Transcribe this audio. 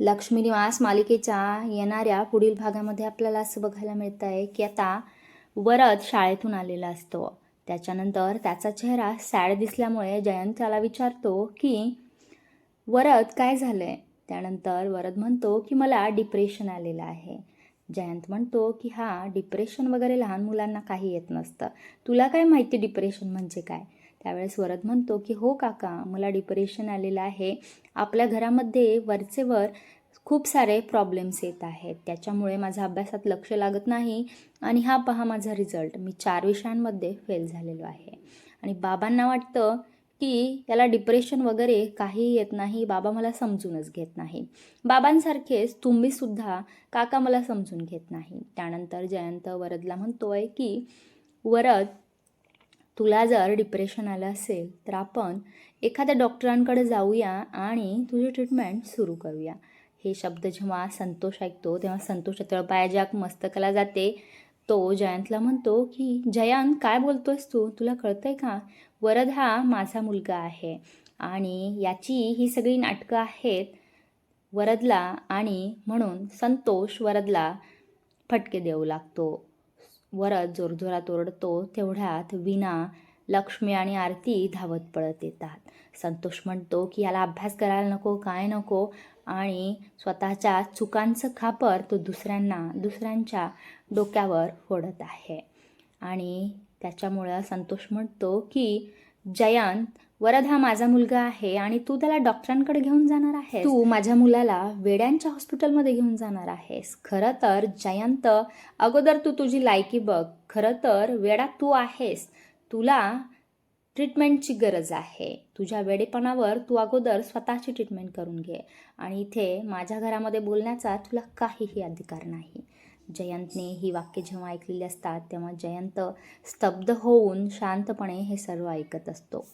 लक्ष्मी निवास मालिकेच्या येणाऱ्या पुढील भागामध्ये आपल्याला असं बघायला मिळतं आहे की आता वरद शाळेतून आलेला असतो. त्याच्यानंतर त्याचा चेहरा सॅड दिसल्यामुळे जयंत त्याला विचारतो की वरद काय झालं आहे त्यानंतर वरद म्हणतो की मला डिप्रेशन आलेलं आहे. जयंत म्हणतो की हा डिप्रेशन वगैरे लहान मुलांना काही येत नसतं. तुला काय माहिती डिप्रेशन म्हणजे काय? त्यावेळेस वरद म्हणतो की हो काका मला डिप्रेशन आलेलं आहे. आपल्या घरामध्ये वरचेवर खूप सारे प्रॉब्लेम्स येत आहेत. त्याच्यामुळे माझा अभ्यासात लक्ष लागत नाही आणि हा पहा माझा रिझल्ट मी चार विषयांमध्ये फेल झालेलो आहे. आणि बाबांना वाटतं की याला डिप्रेशन वगैरे काही येत नाही. बाबा मला समजूनच घेत नाही. बाबांसारखेच तुम्हीसुद्धा काका मला समजून घेत नाही. त्यानंतर जयंत वरदला म्हणतोय की वरद तुला जर डिप्रेशन आलं असेल तर आपण एखाद्या डॉक्टरांकडे जाऊया आणि तुझी ट्रीटमेंट सुरू करूया. हे शब्द जेव्हा संतोष ऐकतो तेव्हा संतोष तळपायाजाक मस्तकाला जाते तो जयंतला म्हणतो की जयंत काय बोलतोयस तू? तुला कळतंय का? वरद हा माझा मुलगा आहे. आणि याची ही सगळी नाटकं आहेत वरदला आणि म्हणून संतोष वरदला फटके देऊ लागतो. वरद जोरजोरात ओरडतो तेवढ्यात विना लक्ष्मी आणि आरती धावत पळत येतात. संतोष म्हणतो की याला अभ्यास करायला नको काय नको? आणि स्वतःच्या चुकांचं खापर तो दुसऱ्यांना दुसऱ्यांच्या डोक्यावर फोडत आहे. आणि त्याच्यामुळं संतोष म्हणतो की जयंत वरद हा माझा मुलगा आहे आणि तू त्याला डॉक्टरांकडे घेऊन जाणार आहे तू माझ्या मुलाला वेड्यांच्या हॉस्पिटलमध्ये घेऊन जाणार आहेस. खरं तर जयंत अगोदर तू तुझी लायकी बघ. खरं तर वेडा तू आहेस. तुला ट्रीटमेंटची गरज आहे. तुझ्या वेडेपणावर तू अगोदर स्वतःची ट्रीटमेंट करून घे. आणि इथे माझ्या घरामध्ये बोलण्याचा तुला काहीही अधिकार नाही. जयंतने ही वाक्य जेव्हा ऐकलेली असतात तेव्हा जयंत स्तब्ध होऊन शांतपणे हे सर्व ऐकत असतो.